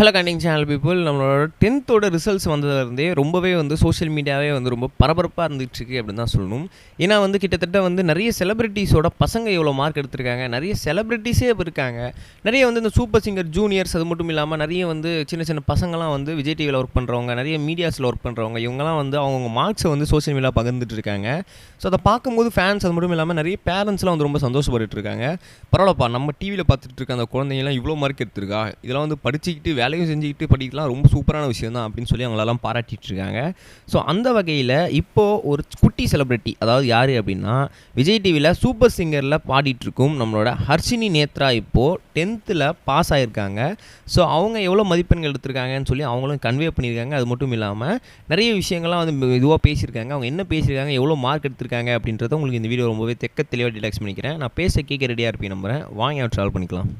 Hello கண்டிங் channel people நம்மளோட டென்த்தோட results வந்ததுலேருந்தே ரொம்பவே வந்து சோஷியல் மீடியாவே வந்து ரொம்ப பரபரப்பாக இருந்துகிட்ருக்கு அப்படின்னு தான் சொல்லணும். ஏன்னா வந்து கிட்டத்தட்ட வந்து நிறைய செலிபிரிட்டிஸோட பசங்க எவ்வளோ மார்க் எடுத்திருக்காங்க நிறைய செலிபிரிட்டிஸே இருக்காங்க. நிறைய வந்து இந்த சூப்பர் சிங்கர் ஜூனியர்ஸ் அது மட்டும் இல்லாமல் நிறைய வந்து சின்ன சின்ன பசங்களாம் வந்து விஜய் டிவியில் ஒர்க் பண்ணுறவங்க நிறைய மீடியாஸில் ஒர்க் பண்ணுறவங்க இவங்கலாம் வந்து அவங்கவுங்க மார்க்ஸை வந்து சோஷியல் மீடியா பகிர்ந்துட்டு இருக்காங்க ஸோ அதை பார்க்கும்போது ஃபேன்ஸ் அது மட்டும் இல்லாமல் நிறைய பேரண்ட்ஸ்லாம் வந்து ரொம்ப சந்தோஷப்பட்டுட்டு இருக்காங்க பரவாயில்லப்பா நம்ம டிவியில் பார்த்துட்டு இருக்க அந்த குழந்தைங்கலாம் இவ்வளோ மார்க் எடுத்திருக்கா? இதெல்லாம் வந்து படிச்சுக்கிட்டு வேலையும் செஞ்சுக்கிட்டு படிக்கலாம் ரொம்ப சூப்பரான விஷயம் தான் அப்படின்னு சொல்லி அவங்களெல்லாம் பாராட்டிகிட்டு இருக்காங்க ஸோ அந்த வகையில் இப்போது ஒரு குட்டி செலிப்ரிட்டி அதாவது யார் அப்படின்னா விஜய் டிவியில் சூப்பர் சிங்கரில் பாடிட்டுருக்கும் நம்மளோட ஹர்ஷினி நேத்ரா இப்போது டென்த்தில் பாஸ் ஆகியிருக்காங்க ஸோ அவங்க எவ்வளோ மதிப்பெண்கள் எடுத்திருக்காங்கன்னு சொல்லி அவங்களும் கன்வே பண்ணியிருக்காங்க. அது மட்டும் இல்லாமல் நிறைய விஷயங்கள்லாம் வந்து இதுவாக பேசியிருக்காங்க. அவங்க என்ன பேசியிருக்காங்க எவ்வளோ மார்க் எடுத்திருக்காங்க அப்படின்றத உங்களுக்கு இந்த வீடியோ ரொம்பவே தெக்க தெளிவாக டிடாக்ஸ் பண்ணிக்கிறேன். நான் பேச கேட்க ரெடியாக இருப்பேன் நம்புறேன். வாங்க ட்ராவல் பண்ணிக்கலாம்.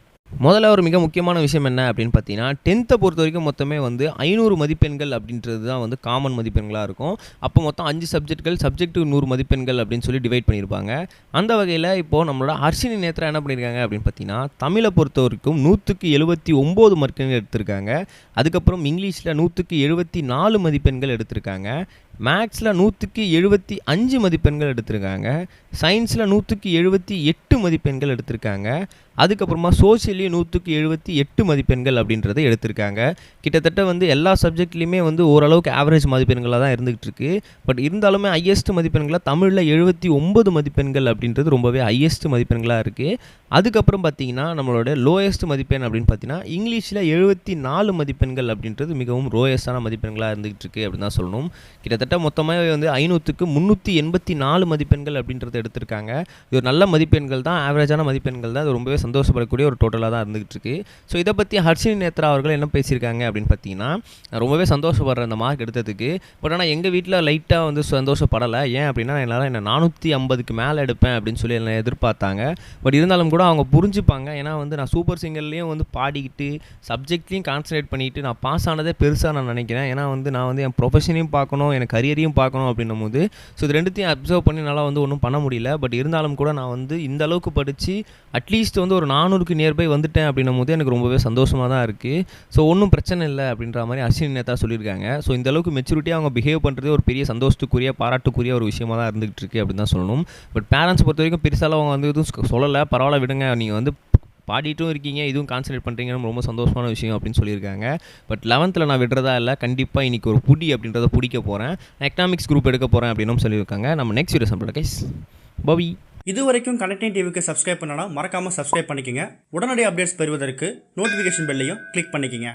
முதல்ல ஒரு மிக முக்கியமான விஷயம் என்ன அப்படின்னு பார்த்தீங்கன்னா டென்த்தை பொறுத்த வரைக்கும் மொத்தமே வந்து ஐநூறு மதிப்பெண்கள் அப்படின்றது தான் வந்து காமன் மதிப்பெண்களாக இருக்கும். அப்போ மொத்தம் அஞ்சு சப்ஜெக்ட்கள் சப்ஜெக்ட் நூறு மதிப்பெண்கள் அப்படின்னு சொல்லி டிவைட் பண்ணியிருப்பாங்க. அந்த வகையில் இப்போது நம்மளோட ஹர்ஷினி நேத்ரா என்ன பண்ணியிருக்காங்க அப்படின்னு பார்த்தீங்கன்னா தமிழை பொறுத்த வரைக்கும் நூற்றுக்கு எழுபத்தி ஒம்பது மதிப்பெண்கள் எடுத்திருக்காங்க. அதுக்கப்புறம் இங்கிலீஷில் நூற்றுக்கு எழுபத்தி நாலு மதிப்பெண்கள் எடுத்திருக்காங்க. மேக்ஸில் நூற்றுக்கு எழுபத்தி அஞ்சு மதிப்பெண்கள் எடுத்திருக்காங்க. சயின்ஸில் நூற்றுக்கு எழுபத்தி எட்டு மதிப்பெண்கள் எடுத்திருக்காங்க. அதுக்கப்புறமா சோஷியலி நூற்றுக்கு எழுபத்தி எட்டு மதிப்பெண்கள் அப்படின்றத எடுத்திருக்காங்க. கிட்டத்தட்ட வந்து எல்லா சப்ஜெக்ட்லேயுமே வந்து ஓரளவுக்கு ஆவரேஜ் மதிப்பெண்களாக தான் இருந்துகிட்டு இருக்கு பட் இருந்தாலுமே ஹையஸ்ட் மதிப்பெண்களாக தமிழில் எழுபத்தி ஒம்பது மதிப்பெண்கள் அப்படின்றது ரொம்பவே ஹையஸ்ட் மதிப்பெண்களாக இருக்குது அதுக்கப்புறம் பார்த்தீங்கன்னா நம்மளோட லோயஸ்ட் மதிப்பெண் அப்படின்னு பார்த்தீங்கன்னா இங்கிலீஷில் எழுபத்தி நாலு மதிப்பெண்கள் அப்படின்றது மிகவும் லோயஸ்டான மதிப்பெண்களாக இருந்துகிட்டு இருக்கு அப்படின்னு தான் சொல்லணும். கிட்டத்தட்ட கிட்டத்தட்ட மொத்தமாக வந்து ஐநூற்றுக்கு முந்நூற்றி எண்பத்தி நாலு மதிப்பெண்கள் அப்படின்றத எடுத்திருக்காங்க. இது ஒரு நல்ல மதிப்பெண்கள் தான் ஆவரேஜான மதிப்பெண்கள் தான். அது ரொம்பவே சந்தோஷப்படக்கூடிய ஒரு டோட்டலாக தான் இருந்துகிட்டு இருக்கு ஸோ இதை பற்றி ஹர்ஷினி நேத்ரா அவர்கள் என்ன பேசியிருக்காங்க அப்படின்னு பார்த்தீங்கன்னா நான் ரொம்பவே சந்தோஷப்படுற அந்த மார்க் எடுத்ததுக்கு. பட் ஆனால் எங்கள் வீட்டில் லைட்டாக வந்து சந்தோஷப்படலை. ஏன் அப்படின்னா என்னால் என்ன நானூற்றி ஐம்பதுக்கு மேலே எடுப்பேன் அப்படின்னு சொல்லி என்ன எதிர்பார்த்தாங்க. பட் இருந்தாலும் கூட அவங்க புரிஞ்சுப்பாங்க. ஏன்னா வந்து நான் சூப்பர் சிங்கர்லேயும் வந்து பாடிக்கிட்டு சப்ஜெக்ட்லேயும் கான்சன்ட்ரேட் பண்ணிட்டு நான் பாஸ் ஆனதே பெருசாக நான் நினைக்கிறேன். ஏன்னா வந்து நான் வந்து என் ப்ரொஃபஷனையும் பார்க்கணும் எனக்கு கரியரையும் பார்க்கணும் அப்படின்னும் போது ஸோ இது ரெண்டுத்தையும் அப்சர்வ் பண்ணி நல்லா வந்து ஒன்றும் பண்ண முடியல. பட் இருந்தாலும் கூட நான் வந்து இந்த அளவுக்கு படித்து அட்லீஸ்ட் வந்து ஒரு நானூறுக்கு நியர்பை வந்துட்டேன் அப்படின்னும் போது எனக்கு ரொம்பவே சந்தோஷமாக தான் இருக்குது ஸோ ஒன்றும் பிரச்சனை இல்லை அப்படின்ற மாதிரி அஸ்வினி நேதா சொல்லியிருக்காங்க. ஸோ இந்த அளவுக்கு மெச்சூரிட்டியாக அவங்க பிஹேவ் பண்ணுறது ஒரு பெரிய சந்தோஷத்துக்குரிய பாராட்டுக்குரிய ஒரு விஷயமாக தான் இருந்துகிட்டு இருக்கு அப்படின்னு தான் சொல்லணும். பட் பேரண்ட்ஸ் பொறுத்த வரைக்கும் பெருசாலாம் அவங்க வந்து எதுவும் சொல்லலை. பரவாயில்ல விடுங்க. நீங்கள் வந்து பாடிட்டும் இருக்கீங்க இதுவும் கான்சன்ட்ரேட் பண்ணுறீங்கன்னு ரொம்ப சந்தோஷமான விஷயம் அப்படின்னு சொல்லியிருக்காங்க. பட் லெவன்த்தில் நான் விடுறதா இல்லை கண்டிப்பாக இன்றைக்கி ஒரு புடி அப்படின்றத பிடிக்க போகிறேன் எக்கனாமிக்ஸ் குரூப் எடுக்க போகிறேன் அப்படின்னும் சொல்லியிருக்காங்க. நம்ம நெக்ஸ்ட் வீடியோ சம்பளம் கைஸ் பவி. இது வரைக்கும் கனெக்டிங் டிவிக்கு சப்ஸ்கிரைப் பண்ணனா மறக்காமல் சப்ஸ்கிரைப் பண்ணிக்கோங்க. உடனடி அப்டேட்ஸ் பெறுவதற்கு நோட்டிஃபிகேஷன் பெல்லையும் கிளிக் பண்ணிக்கங்க.